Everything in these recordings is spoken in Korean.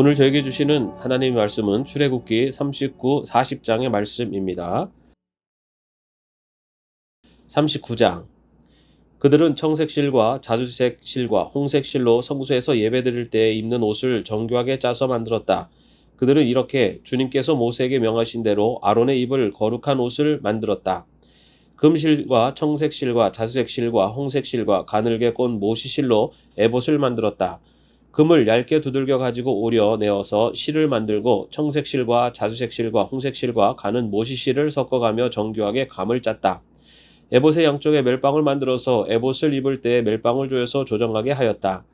오늘 저에게 주시는 하나님의 말씀은 출애굽기 39, 40장의 말씀입니다. 39장 그들은 청색 실과 자주색 실과 홍색 실로 성소에서 예배드릴 때 입는 옷을 정교하게 짜서 만들었다. 그들은 이렇게 주님께서 모세에게 명하신 대로 아론의 입을 거룩한 옷을 만들었다. 금실과 청색 실과 자주색 실과 홍색 실과 가늘게 꼰 모시 실로 에봇을 만들었다. 금을 얇게 두들겨 가지고 오려 내어서 실을 만들고 청색 실과 자주색 실과 홍색 실과 가는 모시 실을 섞어가며 정교하게 감을 짰다. 에봇의 양쪽에 멜빵을 만들어서 에봇을 입을 때 멜빵을 조여서 조정하게 하였다.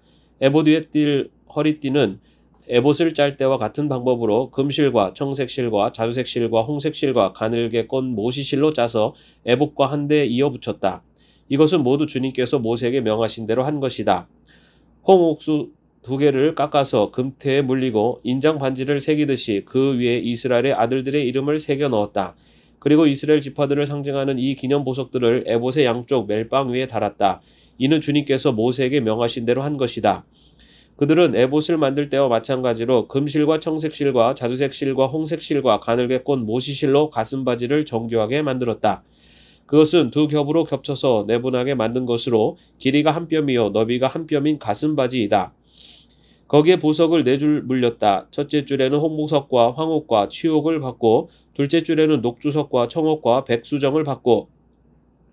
에봇 위에 띌 허리띠는 에봇을 짤 때와 같은 방법으로 금실과 청색실과 자주색실과 홍색실과 가늘게 꼰 모시실로 짜서 에봇과 한데 이어 붙였다. 이것은 모두 주님께서 모세에게 명하신 대로 한 것이다. 홍옥수 두 개를 깎아서 금태에 물리고 인장 반지를 새기듯이 그 위에 이스라엘의 아들들의 이름을 새겨 넣었다. 그리고 이스라엘 지파들을 상징하는 이 기념 보석들을 에봇의 양쪽 멜빵 위에 달았다. 이는 주님께서 모세에게 명하신 대로 한 것이다. 그들은 에봇을 만들 때와 마찬가지로 금실과 청색실과 자주색실과 홍색실과 가늘게 꼰 모시실로 가슴바지를 정교하게 만들었다. 그것은 두 겹으로 겹쳐서 내분하게 만든 것으로 길이가 한 뼘이요 너비가 한 뼘인 가슴바지이다. 거기에 보석을 네 줄 물렸다. 첫째 줄에는 홍보석과 황옥과 취옥을 받고 둘째 줄에는 녹주석과 청옥과 백수정을 받고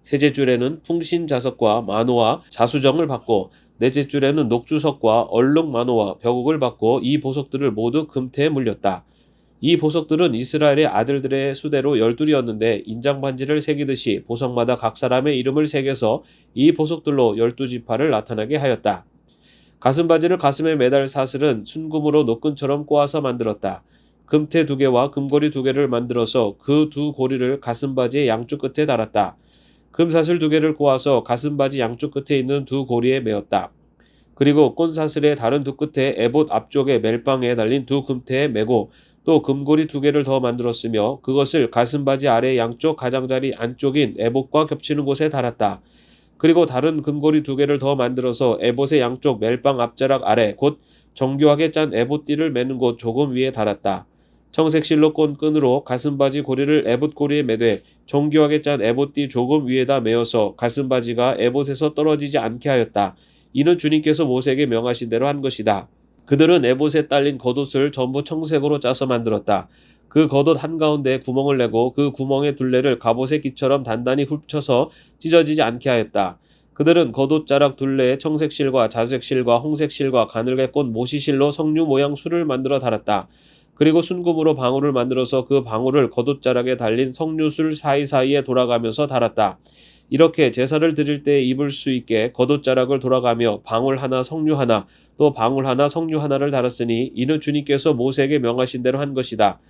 셋째 줄에는 풍신자석과 만호와 자수정을 받고 넷째 줄에는 녹주석과 얼룩만호와 벽옥을 받고 이 보석들을 모두 금태에 물렸다. 이 보석들은 이스라엘의 아들들의 수대로 열둘이었는데 인장 반지를 새기듯이 보석마다 각 사람의 이름을 새겨서 이 보석들로 열두 지파를 나타나게 하였다. 가슴바지를 가슴에 매달 사슬은 순금으로 노끈처럼 꼬아서 만들었다. 금태 두 개와 금고리 두 개를 만들어서 그 두 고리를 가슴바지의 양쪽 끝에 달았다. 금사슬 두 개를 꼬아서 가슴바지 양쪽 끝에 있는 두 고리에 메었다. 그리고 꼰사슬의 다른 두 끝에 에봇 앞쪽에 멜빵에 달린 두 금태에 메고 또 금고리 두 개를 더 만들었으며 그것을 가슴바지 아래 양쪽 가장자리 안쪽인 에봇과 겹치는 곳에 달았다. 그리고 다른 금고리 두 개를 더 만들어서 에봇의 양쪽 멜빵 앞자락 아래 곧 정교하게 짠 에봇띠를 매는 곳 조금 위에 달았다. 청색 실로 꼰 끈으로 가슴바지 고리를 에봇 고리에 매되 정교하게 짠 에봇띠 조금 위에다 메어서 가슴바지가 에봇에서 떨어지지 않게 하였다. 이는 주님께서 모세에게 명하신 대로 한 것이다. 그들은 에봇에 딸린 겉옷을 전부 청색으로 짜서 만들었다. 그 겉옷 한가운데 구멍을 내고 그 구멍의 둘레를 갑옷의 기처럼 단단히 훑쳐서 찢어지지 않게 하였다. 그들은 겉옷 자락 둘레에 청색 실과 자색 실과 홍색 실과 가늘게 꼰 모시 실로 석류 모양 술을 만들어 달았다. 그리고 순금으로 방울을 만들어서 그 방울을 겉옷 자락에 달린 석류술 사이사이에 돌아가면서 달았다. 이렇게 제사를 드릴 때 입을 수 있게 겉옷 자락을 돌아가며 방울 하나 석류 하나 또 방울 하나 석류 하나를 달았으니 이는 주님께서 모세에게 명하신 대로 한 것이다.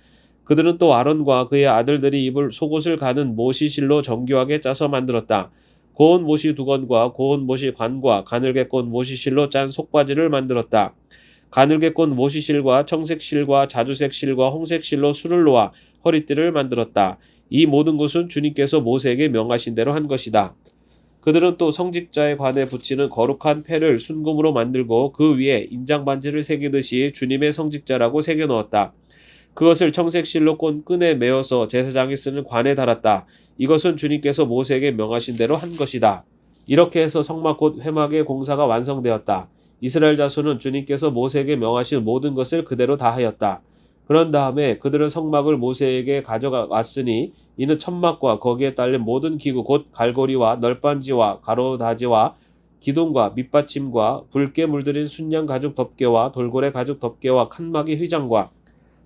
그들은 또 아론과 그의 아들들이 입을 속옷을 가는 모시실로 정교하게 짜서 만들었다. 고운 모시 두건과 고운 모시 관과 가늘게 꼰 모시실로 짠 속바지를 만들었다. 가늘게 꼰 모시실과 청색실과 자주색실과 홍색실로 술을 놓아 허리띠를 만들었다. 이 모든 것은 주님께서 모세에게 명하신 대로 한 것이다. 그들은 또 성직자의 관에 붙이는 거룩한 패를 순금으로 만들고 그 위에 인장 반지를 새기듯이 주님의 성직자라고 새겨 넣었다. 그것을 청색 실로 꼰 끈에 메어서 제사장이 쓰는 관에 달았다. 이것은 주님께서 모세에게 명하신 대로 한 것이다. 이렇게 해서 성막 곧 회막의 공사가 완성되었다. 이스라엘 자손은 주님께서 모세에게 명하신 모든 것을 그대로 다 하였다. 그런 다음에 그들은 성막을 모세에게 가져왔으니 이는 천막과 거기에 딸린 모든 기구 곧 갈고리와 널빤지와 가로다지와 기둥과 밑받침과 붉게 물들인 순양 가죽 덮개와 돌고래 가죽 덮개와 칸막이 휘장과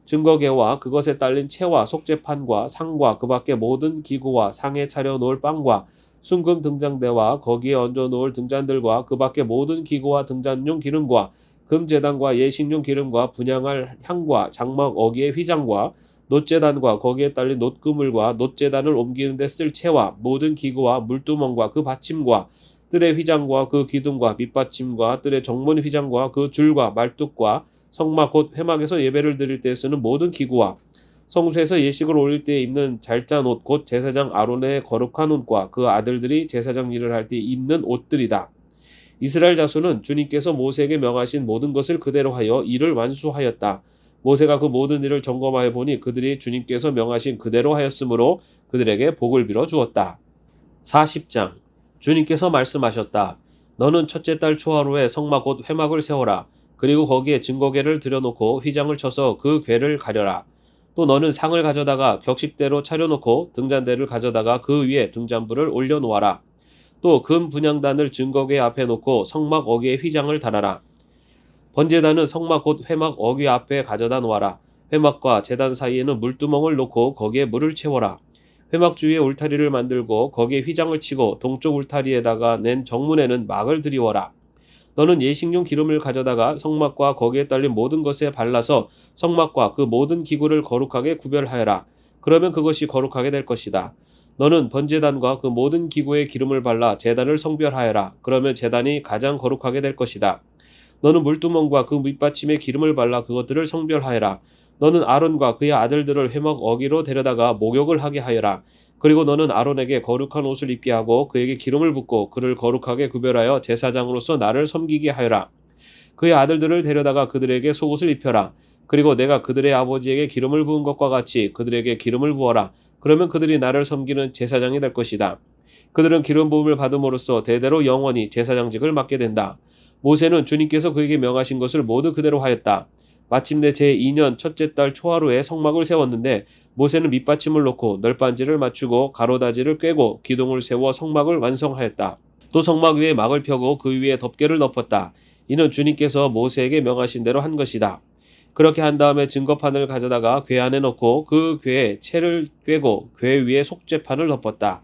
증거계와 그것에 딸린 채와 속재판과 상과 그 밖의 모든 기구와 상에 차려 놓을 빵과 순금 등장대와 거기에 얹어 놓을 등잔들과 그 밖의 모든 기구와 등잔용 기름과 금재단과 예식용 기름과 분양할 향과 장막 어기의 휘장과 놋재단과 거기에 딸린 놋그물과 놋재단을 옮기는 데 쓸 채와 모든 기구와 물두멍과 그 받침과 뜰의 휘장과 그 기둥과 밑받침과 뜰의 정문 휘장과 그 줄과 말뚝과 성막 곧 회막에서 예배를 드릴 때 쓰는 모든 기구와 성수에서 예식을 올릴 때 입는 잘짠 옷 곧 제사장 아론의 거룩한 옷과 그 아들들이 제사장 일을 할 때 입는 옷들이다. 이스라엘 자손은 주님께서 모세에게 명하신 모든 것을 그대로 하여 일을 완수하였다. 모세가 그 모든 일을 점검하여 보니 그들이 주님께서 명하신 그대로 하였으므로 그들에게 복을 빌어 주었다. 40장 주님께서 말씀하셨다. 너는 첫째 달 초하루에 성막 곧 회막을 세워라. 그리고 거기에 증거궤를 들여놓고 휘장을 쳐서 그 궤를 가려라. 또 너는 상을 가져다가 격식대로 차려놓고 등잔대를 가져다가 그 위에 등잔불을 올려놓아라. 또 금 분향단을 증거궤 앞에 놓고 성막 어귀에 휘장을 달아라. 번제단은 성막 곧 회막 어귀 앞에 가져다 놓아라. 회막과 제단 사이에는 물두멍을 놓고 거기에 물을 채워라. 회막 주위에 울타리를 만들고 거기에 휘장을 치고 동쪽 울타리에다가 낸 정문에는 막을 들이워라. 너는 예식용 기름을 가져다가 성막과 거기에 딸린 모든 것에 발라서 성막과 그 모든 기구를 거룩하게 구별하여라. 그러면 그것이 거룩하게 될 것이다. 너는 번제단과 그 모든 기구에 기름을 발라 제단을 성별하여라. 그러면 제단이 가장 거룩하게 될 것이다. 너는 물두멍과 그 밑받침에 기름을 발라 그것들을 성별하여라. 너는 아론과 그의 아들들을 회막 어기로 데려다가 목욕을 하게 하여라. 그리고 너는 아론에게 거룩한 옷을 입게 하고 그에게 기름을 붓고 그를 거룩하게 구별하여 제사장으로서 나를 섬기게 하여라. 그의 아들들을 데려다가 그들에게 속옷을 입혀라. 그리고 내가 그들의 아버지에게 기름을 부은 것과 같이 그들에게 기름을 부어라. 그러면 그들이 나를 섬기는 제사장이 될 것이다. 그들은 기름 부음을 받음으로써 대대로 영원히 제사장직을 맡게 된다. 모세는 주님께서 그에게 명하신 것을 모두 그대로 하였다. 마침내 제2년 첫째 달 초하루에 성막을 세웠는데 모세는 밑받침을 놓고 널빤지를 맞추고 가로다지를 꿰고 기둥을 세워 성막을 완성하였다. 또 성막 위에 막을 펴고 그 위에 덮개를 덮었다. 이는 주님께서 모세에게 명하신 대로 한 것이다. 그렇게 한 다음에 증거판을 가져다가 궤 안에 넣고 그 궤에 채를 꿰고 궤 위에 속죄판을 덮었다.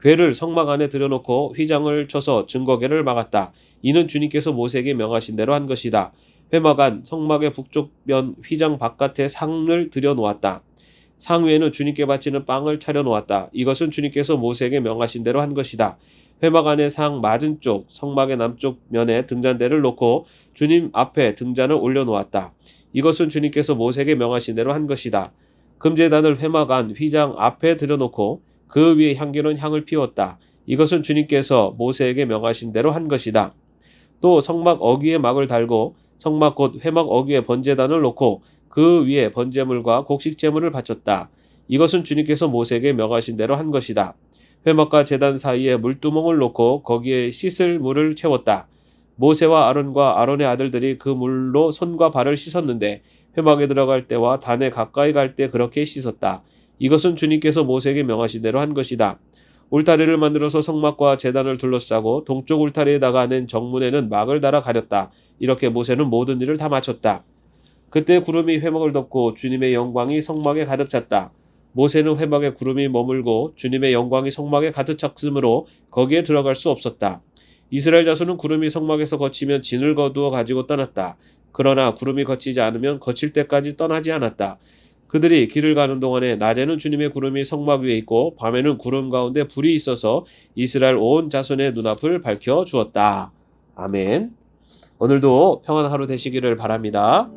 궤를 성막 안에 들여놓고 휘장을 쳐서 증거궤를 막았다. 이는 주님께서 모세에게 명하신 대로 한 것이다. 회막 안 성막의 북쪽 면 휘장 바깥에 상을 들여놓았다. 상 위에는 주님께 바치는 빵을 차려놓았다. 이것은 주님께서 모세에게 명하신 대로 한 것이다. 회막 안의 상 맞은 쪽 성막의 남쪽 면에 등잔대를 놓고 주님 앞에 등잔을 올려놓았다. 이것은 주님께서 모세에게 명하신 대로 한 것이다. 금제단을 회막 안 휘장 앞에 들여놓고 그 위에 향기로운 향을 피웠다. 이것은 주님께서 모세에게 명하신 대로 한 것이다. 또 성막 어귀에 막을 달고 성막 곧 회막 어귀에 번제단을 놓고 그 위에 번제물과 곡식 제물을 바쳤다. 이것은 주님께서 모세에게 명하신 대로 한 것이다. 회막과 제단 사이에 물두멍을 놓고 거기에 씻을 물을 채웠다. 모세와 아론과 아론의 아들들이 그 물로 손과 발을 씻었는데 회막에 들어갈 때와 단에 가까이 갈 때 그렇게 씻었다. 이것은 주님께서 모세에게 명하신 대로 한 것이다. 울타리를 만들어서 성막과 제단을 둘러싸고 동쪽 울타리에다가 낸 정문에는 막을 달아 가렸다. 이렇게 모세는 모든 일을 다 마쳤다. 그때 구름이 회막을 덮고 주님의 영광이 성막에 가득 찼다. 모세는 회막에 구름이 머물고 주님의 영광이 성막에 가득 찼으므로 거기에 들어갈 수 없었다. 이스라엘 자손은 구름이 성막에서 거치면 진을 거두어 가지고 떠났다. 그러나 구름이 거치지 않으면 거칠 때까지 떠나지 않았다. 그들이 길을 가는 동안에 낮에는 주님의 구름이 성막 위에 있고 밤에는 구름 가운데 불이 있어서 이스라엘 온 자손의 눈앞을 밝혀 주었다. 아멘. 오늘도 평안한 하루 되시기를 바랍니다.